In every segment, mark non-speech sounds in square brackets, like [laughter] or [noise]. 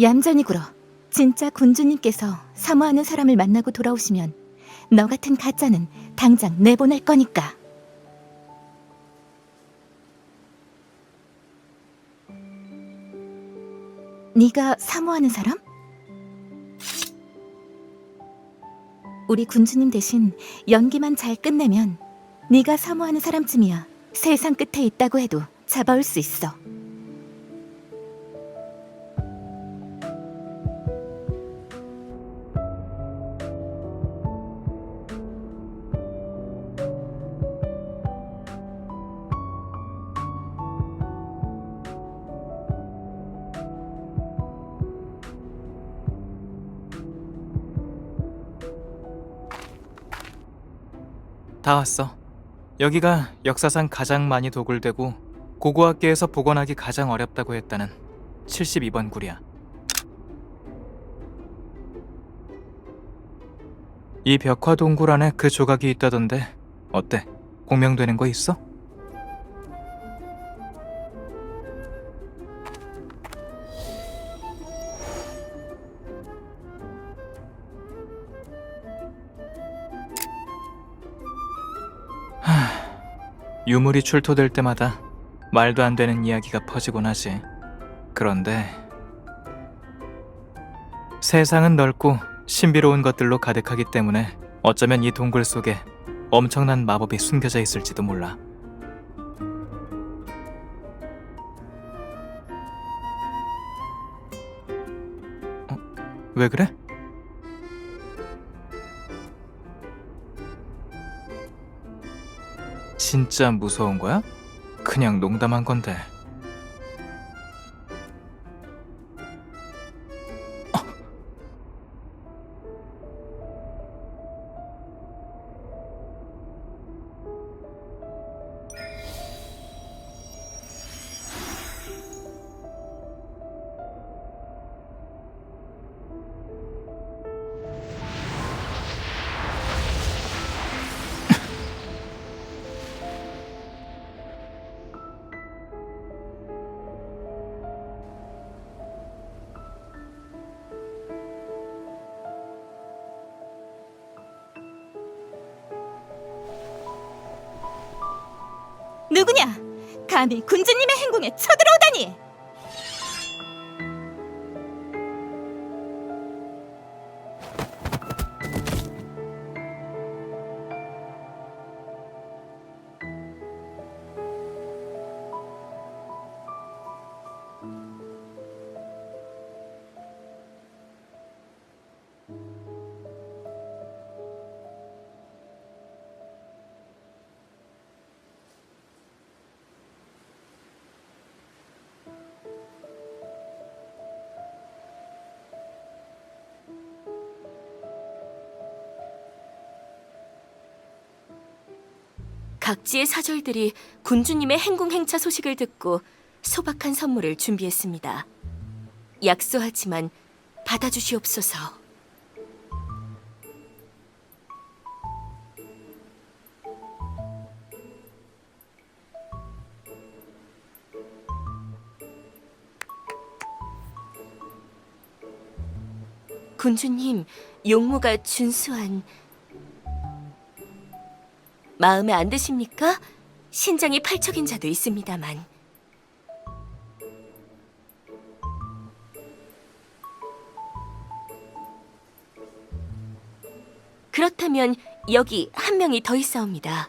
얌전히 굴어. 진짜 군주님께서 사모하는 사람을 만나고 돌아오시면 너 같은 가짜는 당장 내보낼 거니까. 네가 사모하는 사람? 우리 군주님 대신 연기만 잘 끝내면 네가 사모하는 사람쯤이야 세상 끝에 있다고 해도 잡아올 수 있어. 다 왔어. 여기가 역사상 가장 많이 도굴되고 고고학계에서 복원하기 가장 어렵다고 했다는 72번 굴이야. 이 벽화 동굴 안에 그 조각이 있다던데 어때? 공명되는 거 있어? 유물이 출토될 때마다 말도 안 되는 이야기가 퍼지곤 하지. 그런데 세상은 넓고 신비로운 것들로 가득하기 때문에 어쩌면 이 동굴 속에 엄청난 마법이 숨겨져 있을지도 몰라. 어, 왜 그래? 진짜 무서운 거야? 그냥 농담한 건데. 누구냐? 감히 군주님의 행궁에 쳐들어오다니! 각지의 사절들이 군주님의 행궁 행차 소식을 듣고 소박한 선물을 준비했습니다. 약소하지만 받아주시옵소서. 군주님, 용무가 준수한 마음에 안 드십니까? 신장이 팔척인 자도 있습니다만. 그렇다면 여기 한 명이 더 있사옵니다.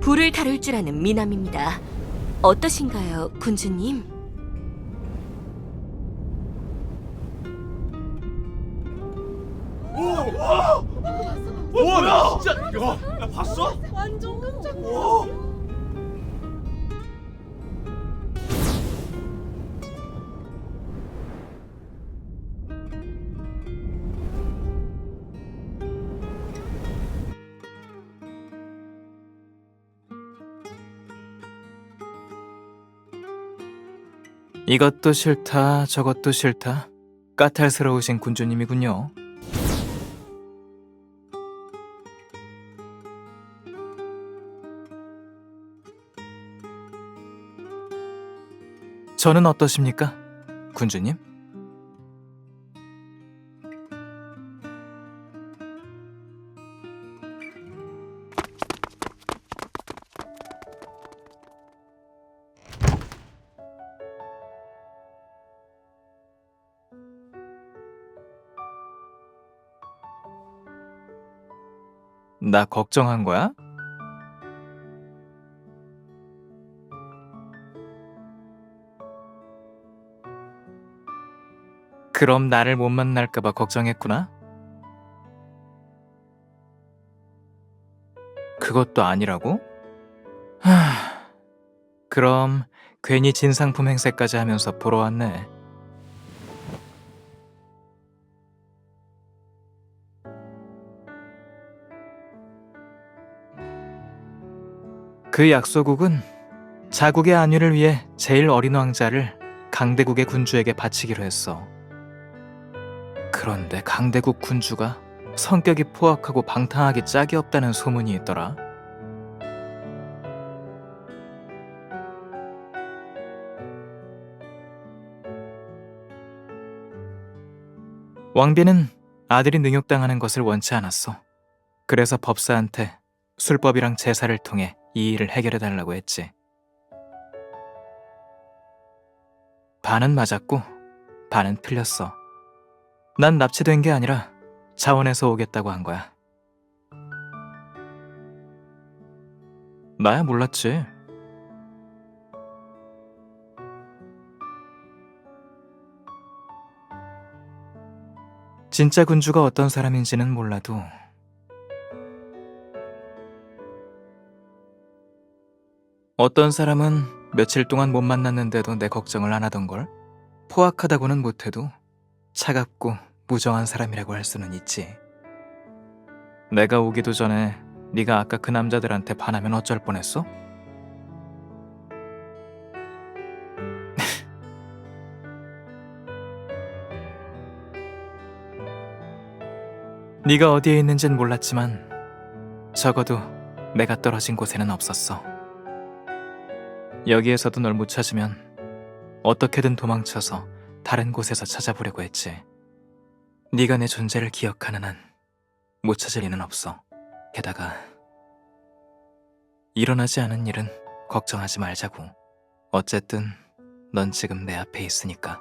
불을 다룰 줄 아는 미남입니다. 어떠신가요, 군주님? 나 진짜 야, 야 봤어? 완전 깜짝 와. 이것도 싫다, 저것도 싫다. 까탈스러우신 군주님이군요. 저는 어떠십니까? 군주님? 나 걱정한 거야? 그럼 나를 못 만날까봐 걱정했구나? 그것도 아니라고? 하... 그럼 괜히 진상품 행세까지 하면서 보러 왔네. 그 약소국은 자국의 안위를 위해 제일 어린 왕자를 강대국의 군주에게 바치기로 했어. 그런데 강대국 군주가 성격이 포악하고 방탕하기 짝이 없다는 소문이 있더라. 왕비는 아들이 능욕당하는 것을 원치 않았어. 그래서 법사한테 술법이랑 제사를 통해 이 일을 해결해 달라고 했지. 반은 맞았고 반은 틀렸어. 난 납치된 게 아니라 자원에서 오겠다고 한 거야. 나야 몰랐지. 진짜 군주가 어떤 사람인지는 몰라도 어떤 사람은 며칠 동안 못 만났는데도 내 걱정을 안 하던 걸 포악하다고는 못해도 차갑고 무정한 사람이라고 할 수는 있지. 내가 오기도 전에 네가 아까 그 남자들한테 반하면 어쩔 뻔했어? [laughs] 네가 어디에 있는진 몰랐지만 적어도 내가 떨어진 곳에는 없었어. 여기에서도 널 못 찾으면 어떻게든 도망쳐서 다른 곳에서 찾아보려고 했지. 네가 내 존재를 기억하는 한 못 찾을 리는 없어. 게다가 일어나지 않은 일은 걱정하지 말자고. 어쨌든 넌 지금 내 앞에 있으니까.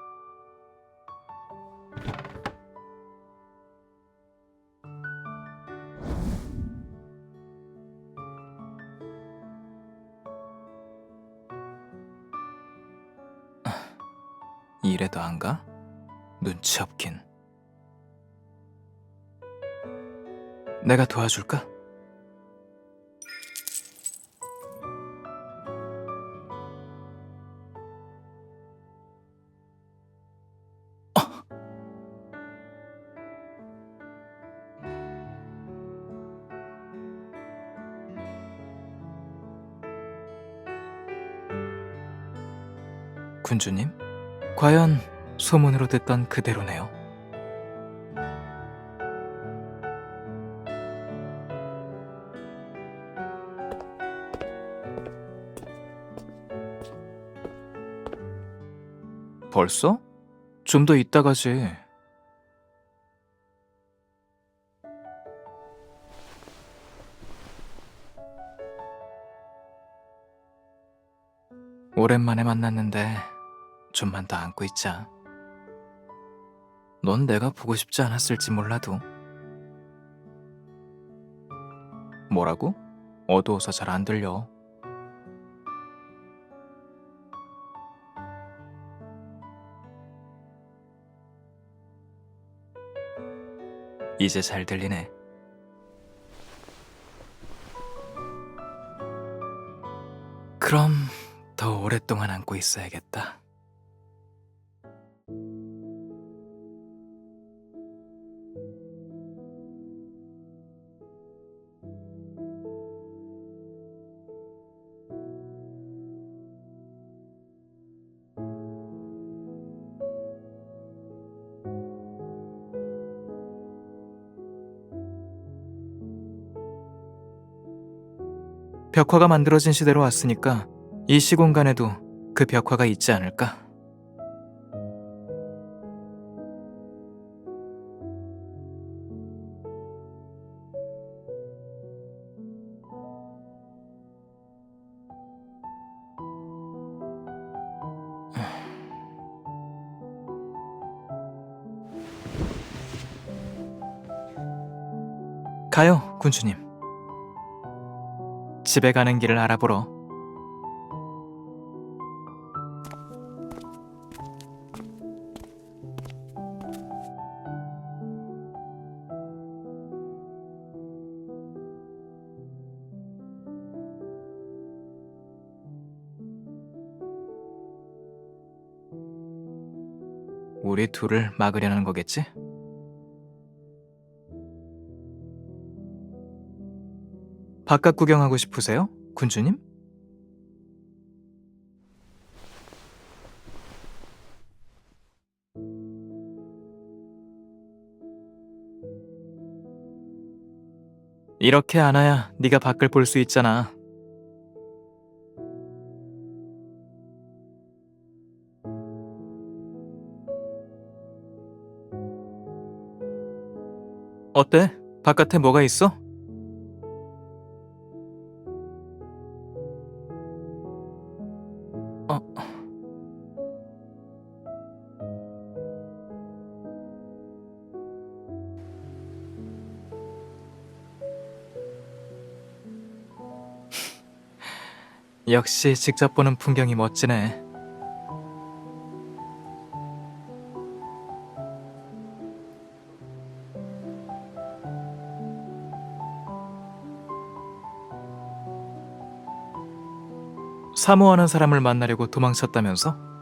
이래도 안 가? 눈치 없긴. 내가 도와줄까? 과연 소문으로 듣던 그대로네요. 벌써? 좀더 이따 가지. 오랜만에 만났는데 좀만 더 안고 있자. 넌 내가 보고 싶지 않았을지 몰라도. 뭐라고? 어두워서 잘 안 들려. 이제 잘 들리네. 그럼 더 오랫동안 안고 있어야겠다. 벽화가 만들어진 시대로 왔으니까 이 시공간에도 그 벽화가 있지 않을까? 가요, 군주님. 집에 가는 길을 알아보러. 우리 둘을 막으려는 거겠지? 바깥 구경하고 싶으세요, 군주님? 이렇게 안아야 네가 밖을 볼 수 있잖아. 어때? 바깥에 뭐가 있어? 어. 역시 직접 보는 풍경이 멋지네. 사모하는 사람을 만나려고 도망쳤다면서?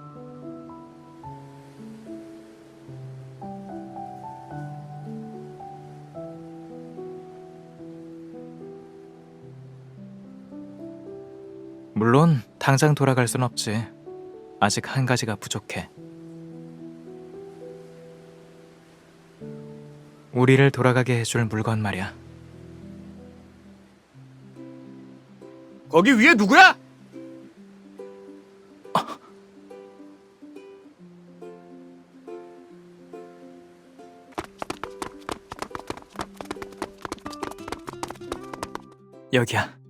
당장 돌아갈 순 없지. 아직 한 가지가 부족해. 우리를 돌아가게 해줄 물건 말이야. 거기 위에 누구야? 여기야.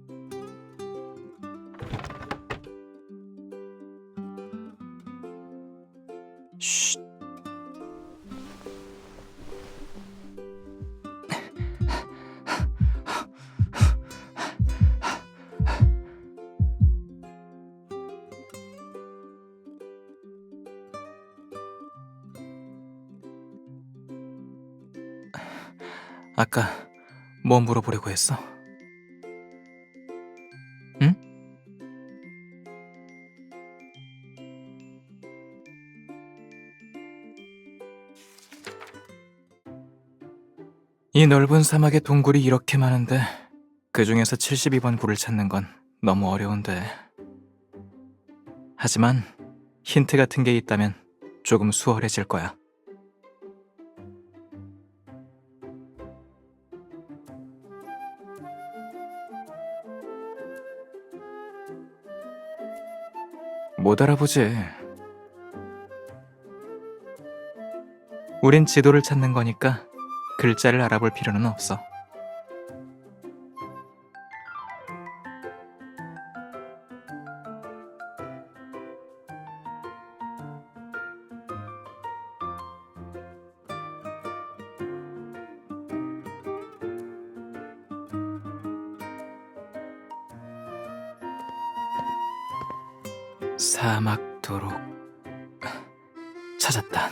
뭐 물어보려고 했어? 응? 이 넓은 사막에 동굴이 이렇게 많은데 그 중에서 72번 굴을 찾는 건 너무 어려운데. 하지만 힌트 같은 게 있다면 조금 수월해질 거야. 못 알아보지. 우린 지도를 찾는 거니까 글자를 알아볼 필요는 없어. 사막도록 찾았다.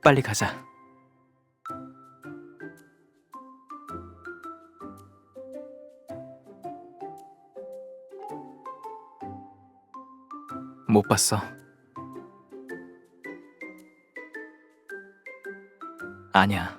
빨리 가자. 못 봤어. 아니야.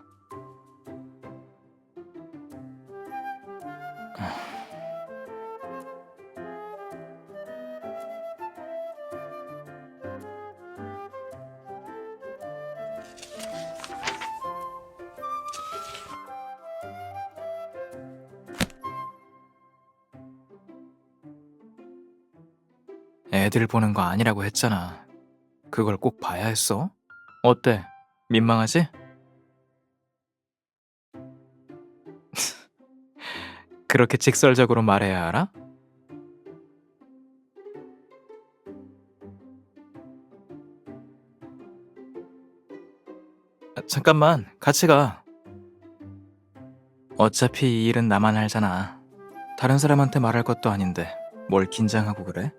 애들 보는 거 아니라고 했잖아. 그걸 꼭 봐야 했어? 어때? 민망하지? [laughs] 그렇게 직설적으로 말해야 알아? 아, 잠깐만, 같이 가. 어차피 이 일은 나만 알잖아. 다른 사람한테 말할 것도 아닌데 뭘 긴장하고 그래?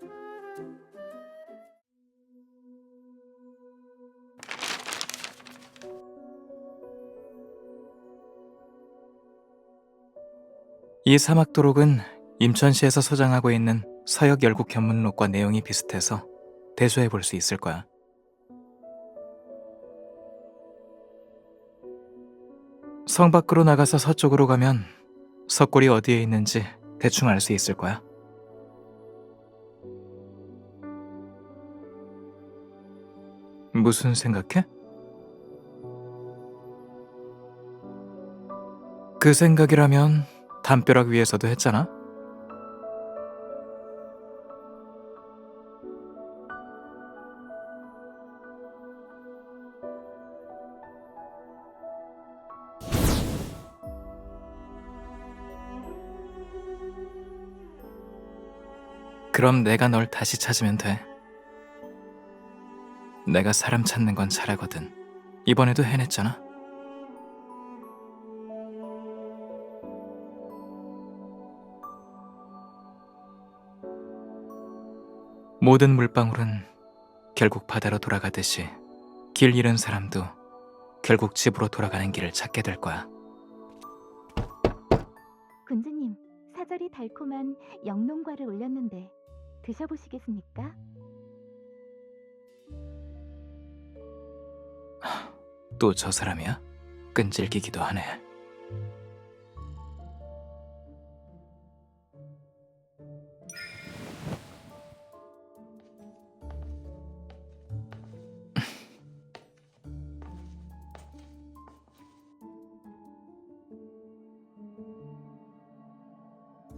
이 사막도록은 임천시에서 소장하고 있는 서역 열국 견문록과 내용이 비슷해서 대조해 볼 수 있을 거야. 성 밖으로 나가서 서쪽으로 가면 석굴이 어디에 있는지 대충 알 수 있을 거야. 무슨 생각해? 그 생각이라면 담벼락 위에서도 했잖아. 그럼 내가 널 다시 찾으면 돼. 내가 사람 찾는 건 잘하거든. 이번에도 해냈잖아. 모든 물방울은 결국 바다로 돌아가듯이 길 잃은 사람도 결국 집으로 돌아가는 길을 찾게 될 거야. 군주님, 사절이 달콤한 영농과를 올렸는데 드셔보시겠습니까? 또 저 사람이야? 끈질기기도 하네.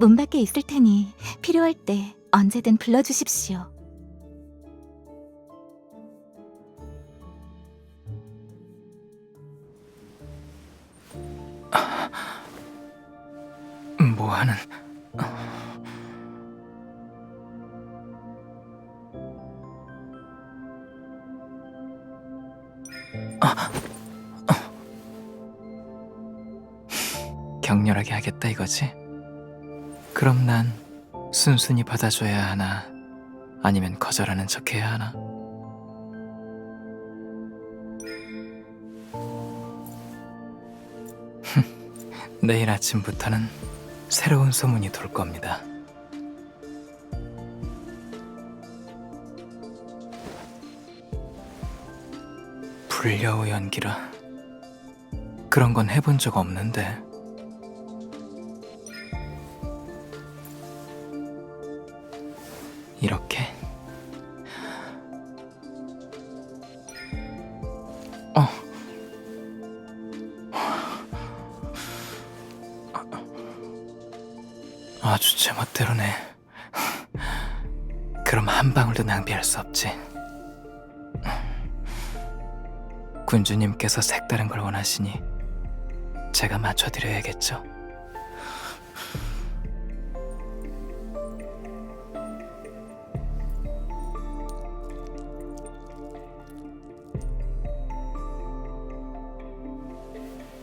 문 밖에 있을 테니 필요할 때 언제든 불러주십시오. 뭐하는? 격렬하게 하겠다 이거지? 그럼 난 순순히 받아줘야 하나? 아니면 거절하는 척 해야 하나? [laughs] 내일 아침부터는 새로운 소문이 돌 겁니다. 불려오 연기라 그런 건 해본 적 없는데 군주님께서 색다른 걸 원하시니 제가 맞춰드려야겠죠.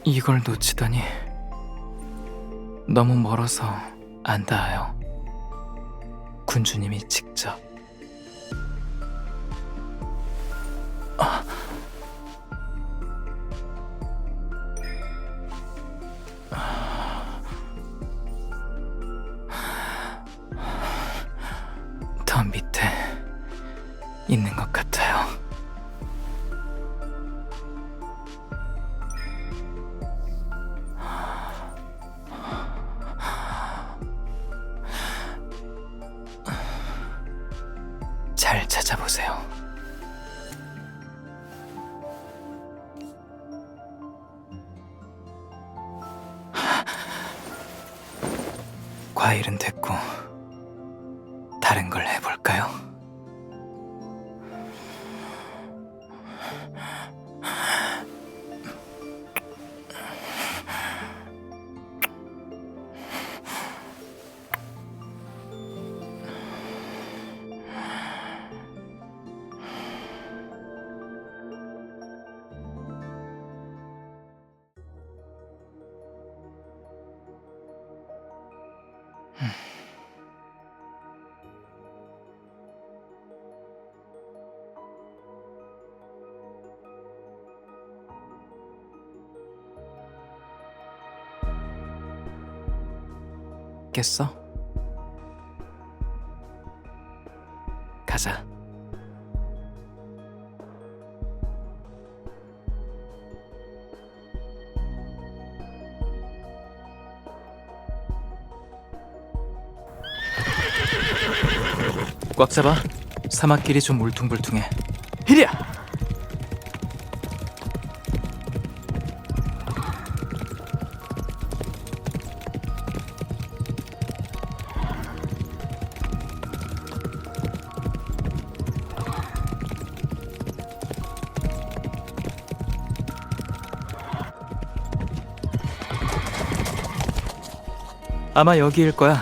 이걸 놓치다니 너무 멀어서 안 닿아요. 군주님이 직접 찾아보세요. 과일은 됐고 다른 걸 해볼 깼어? 가자. 꽉 잡아. 사막길이 좀 울퉁불퉁해. 히리야! 아마 여기일 거야.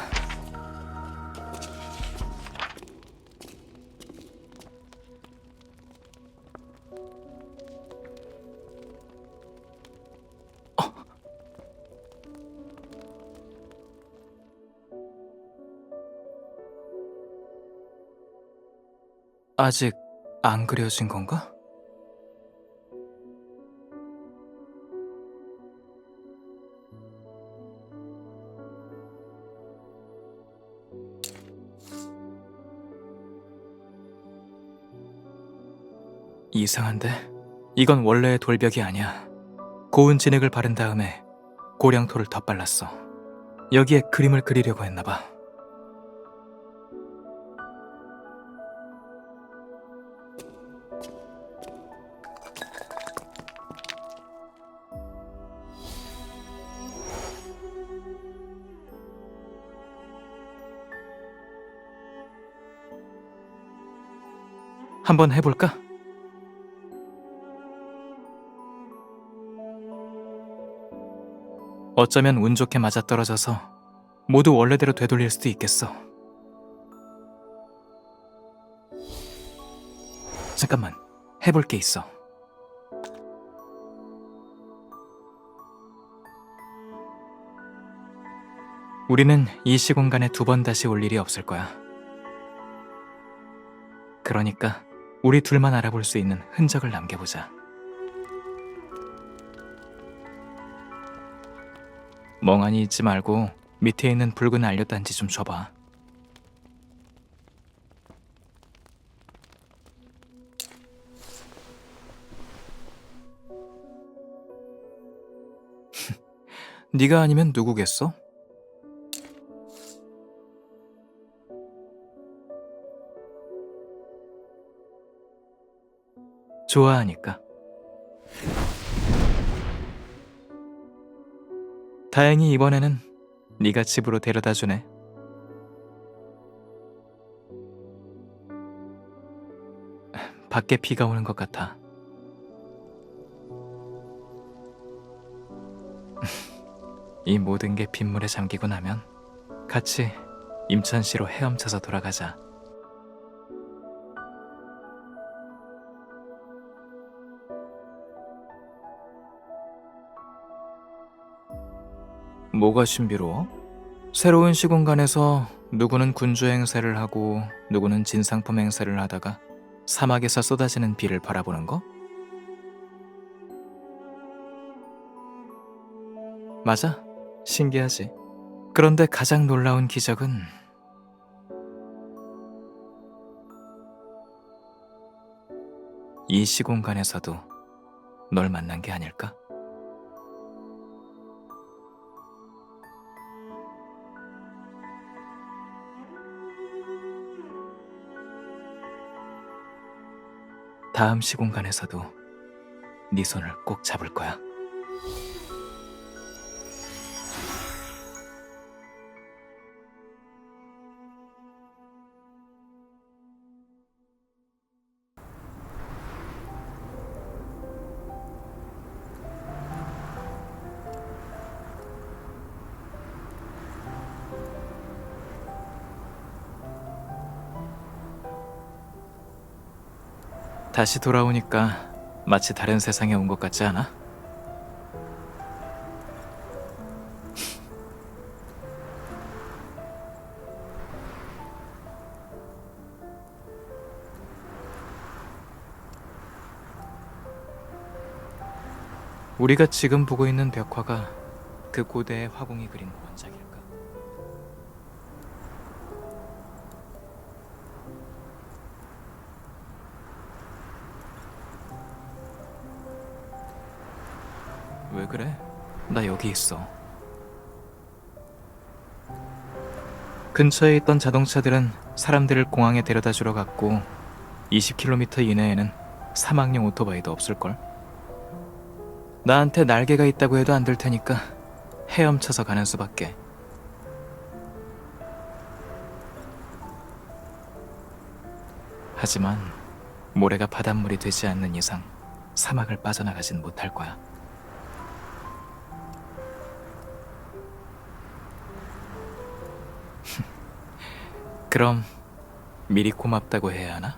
아직 안 그려진 건가? 이상한데? 이건 원래의 돌벽이 아니야. 고운 진액을 바른 다음에 고량토를 덧발랐어. 여기에 그림을 그리려고 했나 봐. 한번 해볼까? 어쩌면 운 좋게 맞아떨어져서 모두 원래대로 되돌릴 수도 있겠어. 잠깐만, 해볼 게 있어. 우리는 이 시공간에 두 번 다시 올 일이 없을 거야. 그러니까 우리 둘만 알아볼 수 있는 흔적을 남겨보자. 멍하니 있지 말고 밑에 있는 붉은 알료단지 좀 줘봐. [laughs] 네가 아니면 누구겠어? 좋아하니까. 다행히 이번에는 네가 집으로 데려다 주네. 밖에 비가 오는 것 같아. [laughs] 이 모든 게 빗물에 잠기고 나면 같이 임천시로 헤엄쳐서 돌아가자. 뭐가 신비로워? 새로운 시공간에서 누구는 군주 행세를 하고 누구는 진상품 행세를 하다가 사막에서 쏟아지는 비를 바라보는 거? 맞아. 신기하지. 그런데 가장 놀라운 기적은 이 시공간에서도 널 만난 게 아닐까? 다음 시공간에서도 네 손을 꼭 잡을 거야. 다시 돌아오니까 마치 다른 세상에 온 것 같지 않아? 우리가 지금 보고 있는 벽화가 그 고대의 화공이 그린 원작일까? 왜 그래? 나 여기 있어. 근처에 있던 자동차들은 사람들을 공항에 데려다 주러 갔고 20km 이내에는 사막용 오토바이도 없을걸? 나한테 날개가 있다고 해도 안 될 테니까 헤엄쳐서 가는 수밖에. 하지만 모래가 바닷물이 되지 않는 이상 사막을 빠져나가진 못할 거야. 그럼 미리 고맙다고 해야 하나?